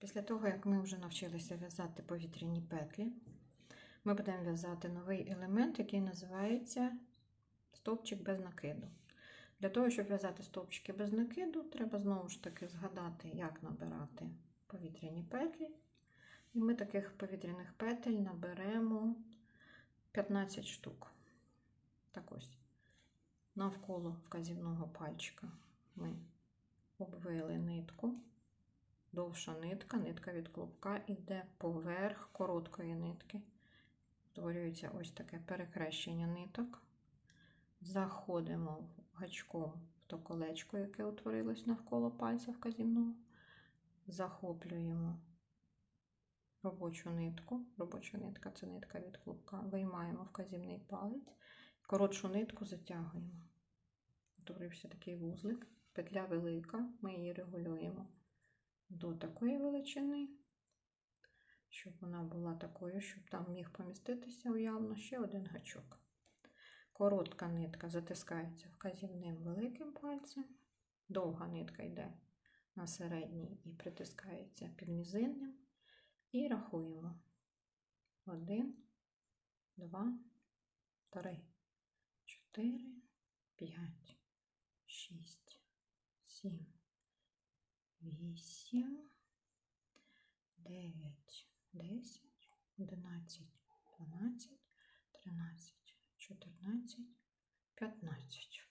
Після того, як ми вже навчилися в'язати повітряні петлі, ми будемо в'язати новий елемент, який називається стовпчик без накиду. Для того, щоб в'язати стовпчики без накиду, треба знову ж таки згадати, як набирати повітряні петлі. І ми таких повітряних петель наберемо 15 штук. Так ось, навколо вказівного пальчика ми обвили нитку. Довша нитка, нитка від клубка йде поверх короткої нитки. Створюється ось таке перекрещення ниток. Заходимо гачком в то колечко, яке утворилось навколо пальця вказівного. Захоплюємо робочу нитку. Робоча нитка це нитка від клубка. Виймаємо вказівний палець, коротшу нитку затягуємо. Утворився такий вузлик, петля велика, ми її регулюємо до такої величини, щоб вона була такою, щоб там міг поміститися уявно ще один гачок. Коротка нитка затискається вказівним великим пальцем, довга нитка йде на середній і притискається під мізинним. І рахуємо. Один, два, три, чотири, п'ять, шість, сім, вісім, дев'ять, десять, одинадцять, дванадцять, тринадцять, чотирнадцять, п'ятнадцять.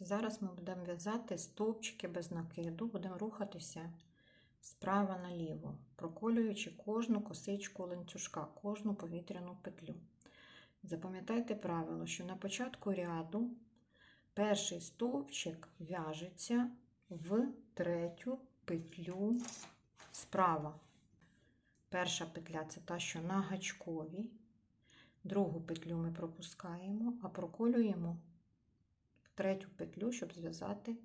Зараз ми будемо в'язати стовпчики без накиду, будемо рухатися справа наліво, проколюючи кожну косичку ланцюжка, кожну повітряну петлю. Запам'ятайте правило, що на початку ряду перший стовпчик в'яжеться в третю петлю справа. Перша петля це та, що на гачковій. Другу петлю ми пропускаємо, а проколюємо третю петлю, щоб зв'язати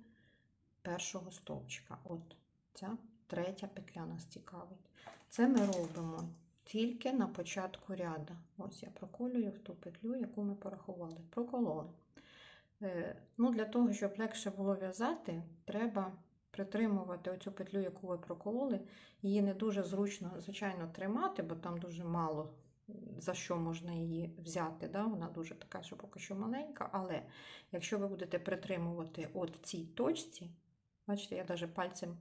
першого стовпчика. От ця третя петля нас цікавить. Це ми робимо тільки на початку ряду. Ось я проколюю в ту петлю, яку ми порахували. Прокололи. Е, Ну, Для того, щоб легше було в'язати, треба притримувати оцю петлю, яку ви прокололи. Її не дуже зручно, звичайно, тримати, бо там дуже мало за що можна її взяти. Да? Вона дуже така, що поки що маленька. Але якщо ви будете притримувати от цій точці, бачите, я навіть пальцем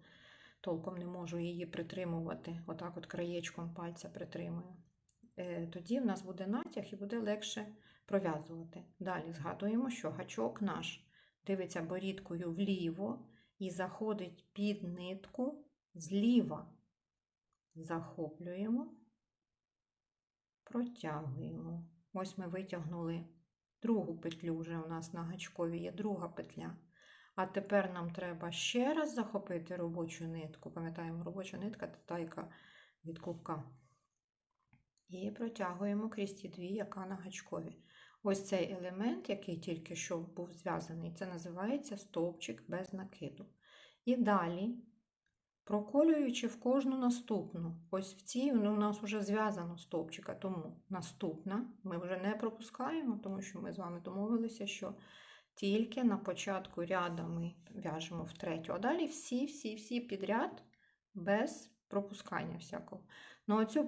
толком не можу її притримувати, отак от краєчком пальця притримую. Е, Тоді в нас буде натяг і буде легше пров'язувати. Далі згадуємо, що гачок наш дивиться борідкою вліво і заходить під нитку зліва. Захоплюємо, протягуємо. Ось ми витягнули другу петлю, вже у нас на гачкові є друга петля. А тепер нам треба ще раз захопити робочу нитку. Пам'ятаємо, робоча нитка це та, яка від клубка. І протягуємо крізь ті дві, яка на гачкові. Ось цей елемент, який тільки що був зв'язаний, це називається стовпчик без накиду. І далі, проколюючи в кожну наступну, ось в цій ну, у нас вже зв'язано стовпчика, тому наступна ми вже не пропускаємо, тому що ми з вами домовилися, що тільки на початку ряду ми в'яжемо в третю, а далі всі-всі-всі підряд без пропускання всякого. Ну, оцю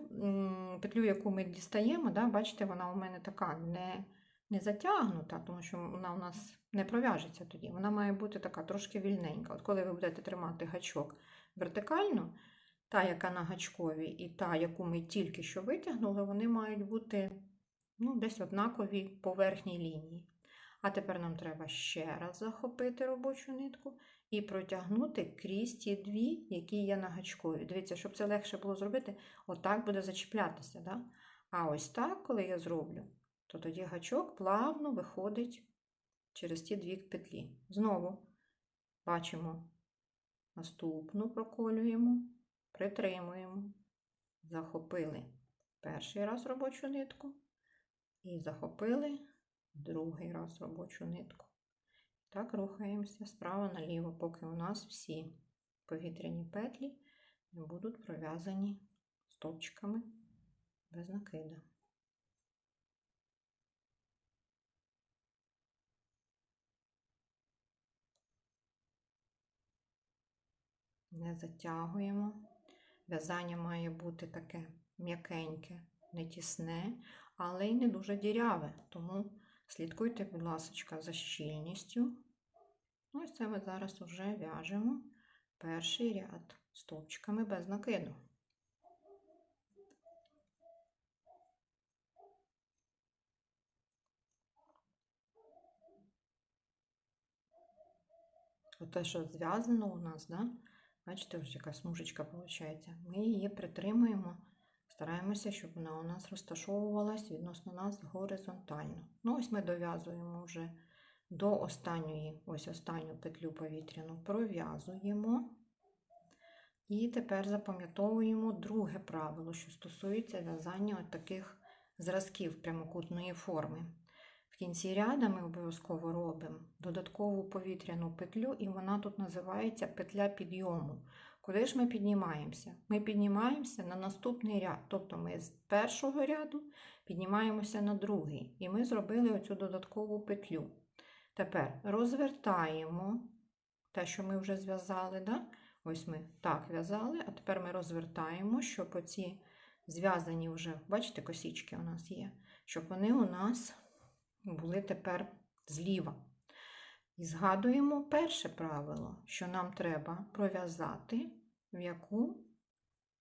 петлю, яку ми дістаємо, да, бачите, вона у мене така не не затягнута, тому що вона у нас не пров'яжеться тоді. Вона має бути така трошки вільненька. От коли ви будете тримати гачок вертикально, та, яка на гачковій, і та, яку ми тільки що витягнули, вони мають бути ну, десь однакові по верхній лінії. А тепер нам треба ще раз захопити робочу нитку і протягнути крізь ті дві, які є на гачкові. Дивіться, щоб це легше було зробити, отак буде зачіплятися. Да? А ось так, коли я зроблю, то тоді гачок плавно виходить через ті дві петлі. Знову бачимо наступну проколюємо, притримуємо, захопили перший раз робочу нитку і захопили другий раз робочу нитку. Так рухаємося справа наліво, поки у нас всі повітряні петлі не будуть пров'язані стовпчиками без накида. не затягуємо. В'язання має бути таке м'якеньке, не тісне, але й не дуже діряве. Тому слідкуйте, будь ласка, за щільністю. Ну, ось це ми зараз вже в'яжемо перший ряд стовпчиками без накиду. Оте, що зв'язано у нас, да? бачите, ось яка смужечка виходить. Ми її притримуємо, стараємося, щоб вона у нас розташовувалась відносно нас горизонтально. Ну, ось ми дов'язуємо вже до останньої, ось останню петлю повітряну пров'язуємо. І тепер запам'ятовуємо друге правило, що стосується в'язання таких зразків прямокутної форми. В кінці ряда ми обов'язково робимо додаткову повітряну петлю, і вона тут називається петля підйому. Куди ж ми піднімаємося? Ми піднімаємося на наступний ряд. Тобто ми з першого ряду піднімаємося на другий. І ми зробили оцю додаткову петлю. Тепер розвертаємо те, що ми вже зв'язали. Да? Ось ми так в'язали, а тепер ми розвертаємо, щоб оці зв'язані вже, бачите, косічки у нас є, щоб вони у нас були тепер зліва. І згадуємо перше правило, що нам треба пров'язати в яку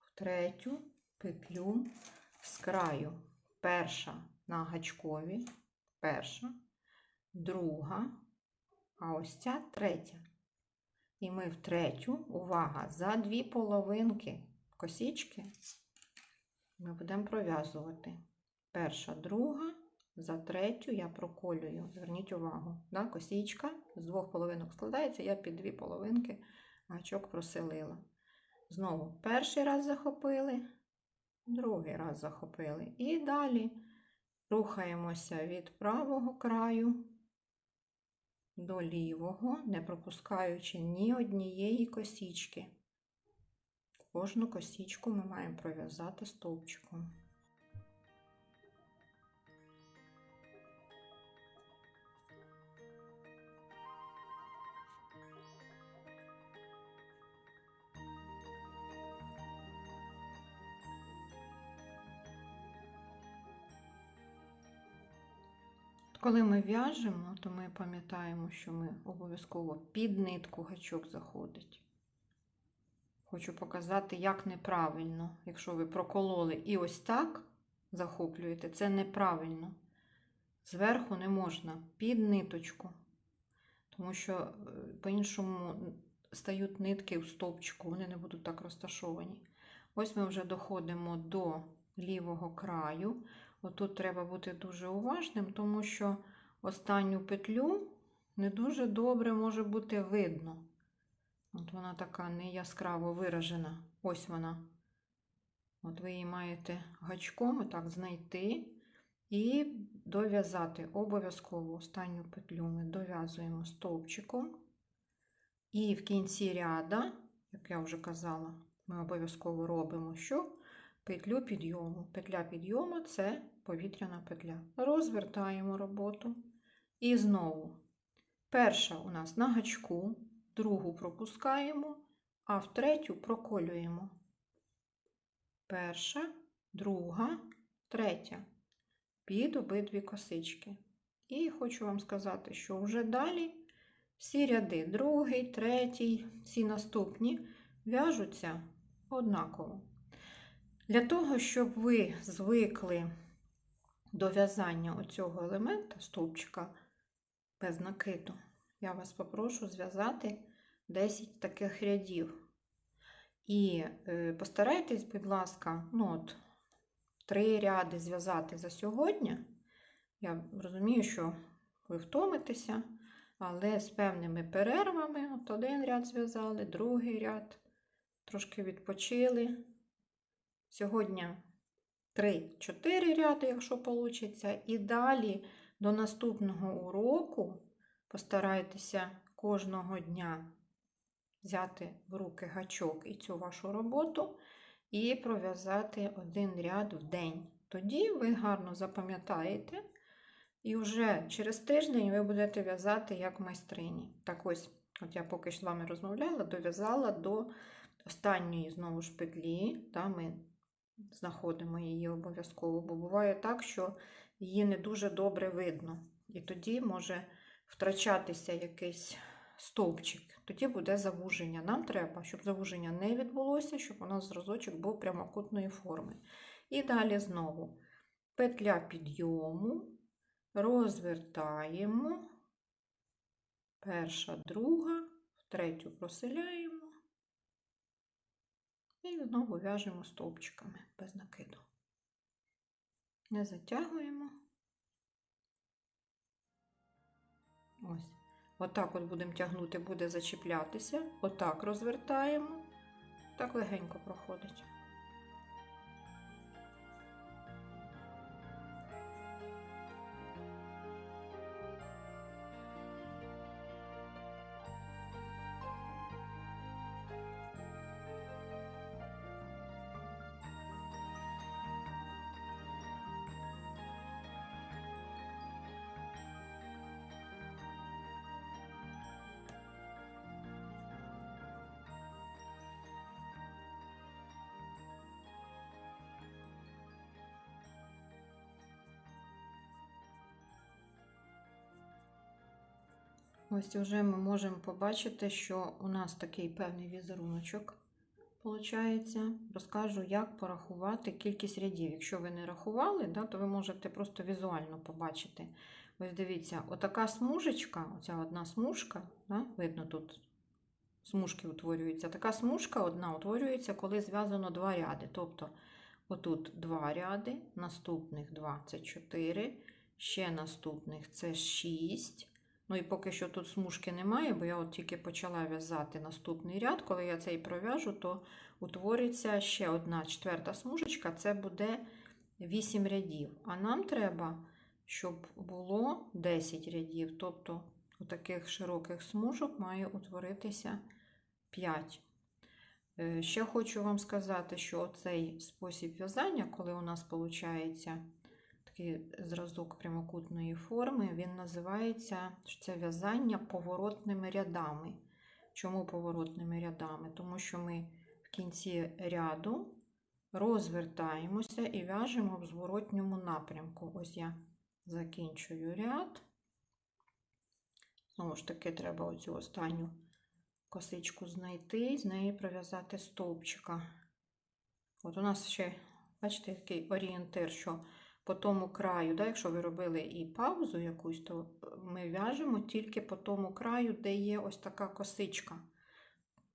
в третю петлю з краю. Перша на гачкові, перша, друга, а ось ця третя. І ми в третю, увага, за дві половинки косічки ми будемо пров'язувати. Перша, друга, за третю я проколюю. Зверніть увагу, да, косічка з двох половинок складається, я під дві половинки гачок проселила. Знову перший раз захопили, другий раз захопили. І далі рухаємося від правого краю до лівого, не пропускаючи ні однієї косічки. Кожну косічку ми маємо пров'язати стовпчиком. Коли ми в'яжемо, то ми пам'ятаємо, що ми обов'язково під нитку гачок заходить. Хочу показати, як неправильно. Якщо ви прокололи і ось так захоплюєте, це неправильно. Зверху не можна під ниточку, тому що е, по-іншому стають нитки у стовпчику, вони не будуть так розташовані. Ось ми вже доходимо до лівого краю. Отут треба бути дуже уважним, тому що останню петлю не дуже добре може бути видно. От вона така не яскраво виражена. Ось вона. От ви її маєте гачком так знайти і дов'язати обов'язково останню петлю ми дов'язуємо стовпчиком. І в кінці ряда, як я вже казала, ми обов'язково робимо що? Петлю підйому. Петля підйому це повітряна петля. Розвертаємо роботу. І знову. Перша у нас на гачку, другу пропускаємо, а в третю проколюємо. Перша, друга, третя. Під обидві косички. І хочу вам сказати, що вже далі всі ряди, другий, третій, всі наступні в'яжуться однаково. Для того, щоб ви звикли до в'язання оцього елемента стовпчика без накиду, я вас попрошу зв'язати 10 таких рядів. І е, постарайтесь, будь ласка, ну от, три ряди зв'язати за сьогодні. Я розумію, що ви втомитеся, але з певними перервами от один ряд зв'язали, другий ряд, трошки відпочили. Сьогодні 3-4 ряди, якщо вийде. І далі до наступного уроку постарайтеся кожного дня взяти в руки гачок і цю вашу роботу і пров'язати один ряд в день. Тоді ви гарно запам'ятаєте, і вже через тиждень ви будете в'язати як майстрині. Так ось, от я поки що з вами розмовляла, дов'язала до останньої знову ж петлі, та, ми знаходимо її обов'язково, бо буває так, що її не дуже добре видно. І тоді може втрачатися якийсь стовпчик, тоді буде завуження. Нам треба, щоб завуження не відбулося, щоб у нас зразочок був прямокутної форми. І далі знову петля підйому, розвертаємо, перша, друга, в третю проселяємо і знову в'яжемо стовпчиками без накиду. Не затягуємо. Ось. Отак от будемо тягнути, буде зачіплятися. Отак розвертаємо. Так легенько проходить. Ось вже ми можемо побачити, що у нас такий певний візеруночок виходить. Розкажу, як порахувати кількість рядів. Якщо ви не рахували, то ви можете просто візуально побачити. Ось дивіться, отака смужечка, оця одна смужка, видно тут смужки утворюються. Така смужка одна утворюється, коли зв'язано два ряди. Тобто, отут два ряди, наступних два це 4, ще наступних це 6. Ну і поки що тут смужки немає, бо я от тільки почала в'язати наступний ряд. Коли я цей пров'яжу, то утвориться ще одна четверта смужечка, це буде 8 рядів. А нам треба, щоб було 10 рядів. Тобто у таких широких смужок має утворитися 5. Е, Ще хочу вам сказати, що цей спосіб в'язання, коли у нас виходить такий зразок прямокутної форми, він називається що це в'язання поворотними рядами. Чому поворотними рядами? Тому що ми в кінці ряду розвертаємося і в'яжемо в зворотньому напрямку. Ось я закінчую ряд. Знову ж таки, треба оцю останню косичку знайти, з неї пров'язати стовпчика. От у нас ще, бачите, такий орієнтир, що по тому краю, да, якщо ви робили і паузу якусь, то ми в'яжемо тільки по тому краю, де є ось така косичка.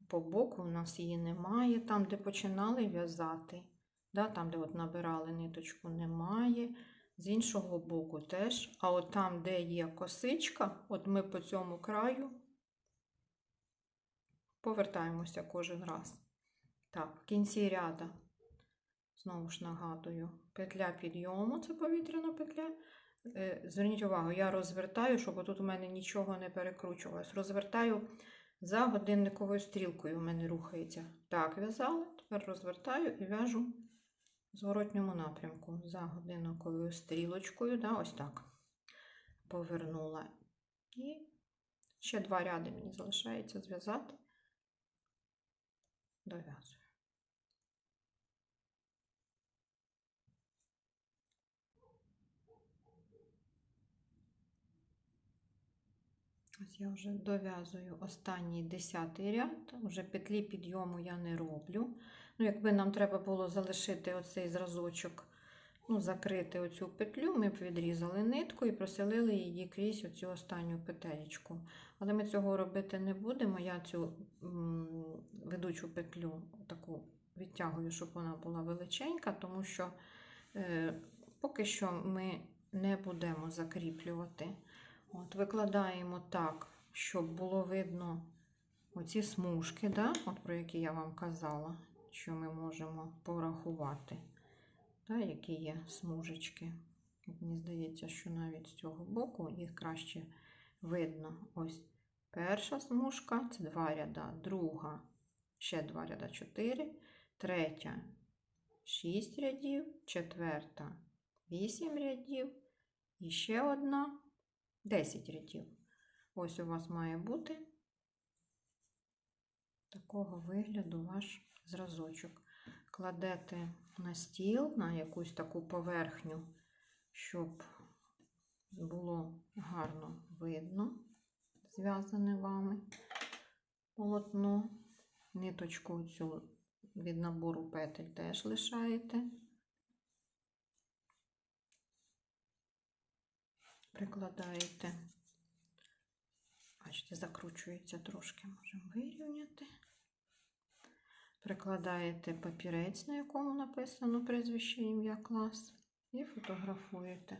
По боку у нас її немає, там, де починали в'язати, да, там, де от набирали ниточку, немає. З іншого боку теж. А от там, де є косичка, от ми по цьому краю повертаємося кожен раз. Так, в кінці ряда, знову ж нагадую, петля підйому це повітряна петля. Е, Зверніть увагу, я розвертаю, щоб тут у мене нічого не перекручувалось. Розвертаю за годинниковою стрілкою у мене рухається. Так, в'язала, тепер розвертаю і в'яжу в зворотньому напрямку за годинниковою стрілочкою. Да, ось так. Повернула. І ще два ряди мені залишається зв'язати. Дов'язую. Ось я вже дов'язую останній десятий ряд, вже петлі підйому я не роблю. Ну, якби нам треба було залишити оцей зразочок, ну, закрити оцю петлю, ми б відрізали нитку і проселили її крізь оцю останню петелечку. Але ми цього робити не будемо. Я цю ведучу петлю таку відтягую, щоб вона була величенька, тому що е, поки що ми не будемо закріплювати. От, Викладаємо так, щоб було видно оці смужки, да? От про які я вам казала, що ми можемо порахувати, да? які є смужечки. Мені здається, що навіть з цього боку їх краще видно. Ось перша смужка це два ряда, друга, ще два ряда, чотири, третя, шість рядів, четверта, вісім рядів, і ще одна. 10 рядів. Ось у вас має бути такого вигляду ваш зразочок. Кладете на стіл, на якусь таку поверхню, щоб було гарно видно, зв'язане вами полотно. Ниточку цю від набору петель теж лишаєте. Прикладаєте. Бачите, закручується трошки, можемо вирівняти. Прикладаєте папірець, на якому написано прізвище ім'я клас, і фотографуєте.